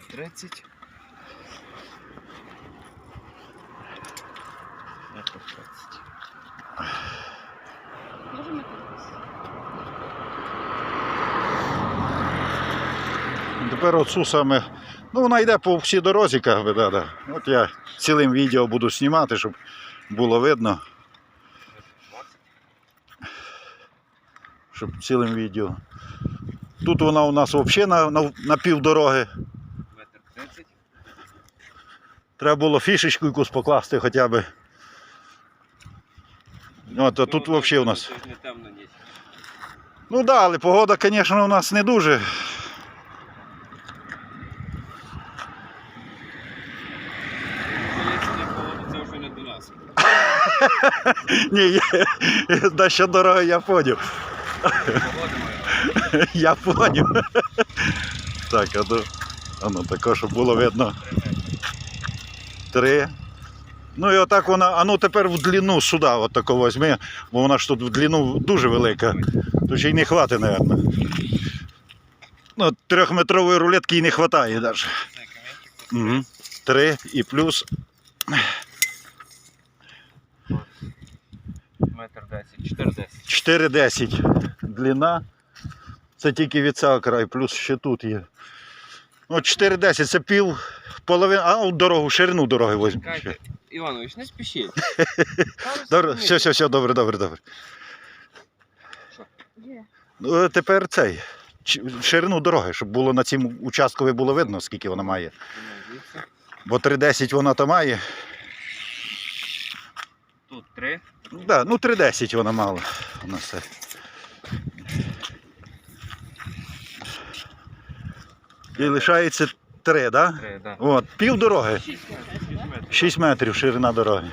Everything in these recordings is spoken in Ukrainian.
Метр тридцять. Метр тридцять. Може метр? Тепер оцю саме. Ну, вона йде по всій дорозі, як би, да, да. От я цілим відео буду знімати, щоб було видно, щоб цілим відео. Тут вона у нас взагалі на, на, на півдороги. Треба було фішечку якусь покласти хоча б. От, а тут Ну, взагалі у нас. Ну так, да, але погода, звісно, у нас не дуже. Ні, да, що дороги я поняв. Я поняв. Так, а ну, а ну тако, щоб було видно. Три. Ну і отак вона, а ну тепер в длину сюди, от тако візьми, бо вона ж тут в длину дуже велика. То ще й не хватить, мабуть. Ну, трьохметрової рулетки і не вистачає навіть. Угу. Три і плюс. метр десять. Чотири десять. 4,10 длина. Це тільки від цього краю, плюс ще тут є. Ну, 4,10 це пів половини, а у дорогу, ширину дороги візьмемо. Чекайте. Іванович, не спішіть. Добре, все, все, все, добре, добре, добре. Ну, тепер цей. ч- Ширину дороги, щоб було на цьому участкові було видно, скільки вона має. Бо 3,10 вона то має. Тут три. Да, ну 3,10 вона мала. У нас це. І лишається 3, так? Да? Три, так. От, пів дороги. Шість метрів, Шість да? метрів. 6 метрів ширина дороги.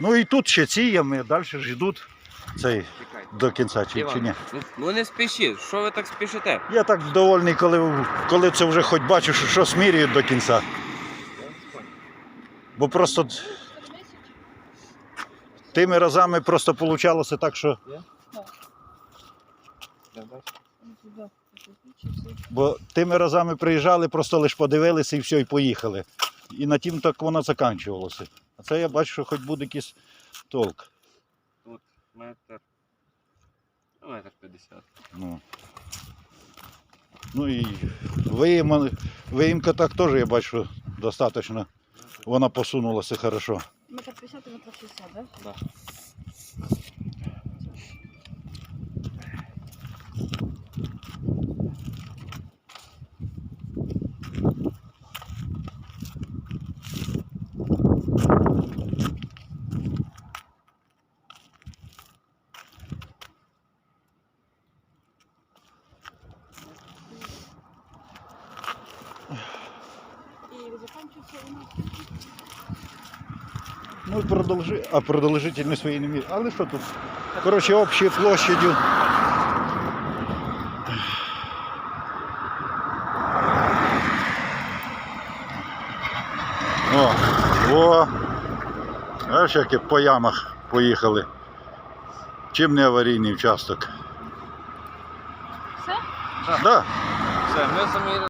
Ну і тут ще ці є, ми далі ж йдуть цей до кінця чи, чи ні. Ну, ну не спішіть, що ви так спішите? Я так довольний, коли, коли це вже хоч бачу, що, що смірюють до кінця. Бо просто тими разами просто получалося так, що бо тими разами приїжджали, просто лише подивилися і все, і поїхали. І на тім так воно закінчувалося. А це я бачу, що хоч буде якийсь толк. Метр. Ну, метр п'ятдесят. Ну, ну і виїма, виїмка так теж я бачу достатньо. Вона посунулася хорошо. Метр 50 і метр 60, да? Да. Ну і продовжи, а продовжительність своєї не мір. Але що тут? Коротше, общою площадю. О, о. Бачиш, як і по ямах поїхали. Чим не аварійний участок? Все? Да. Все, ми заміряли.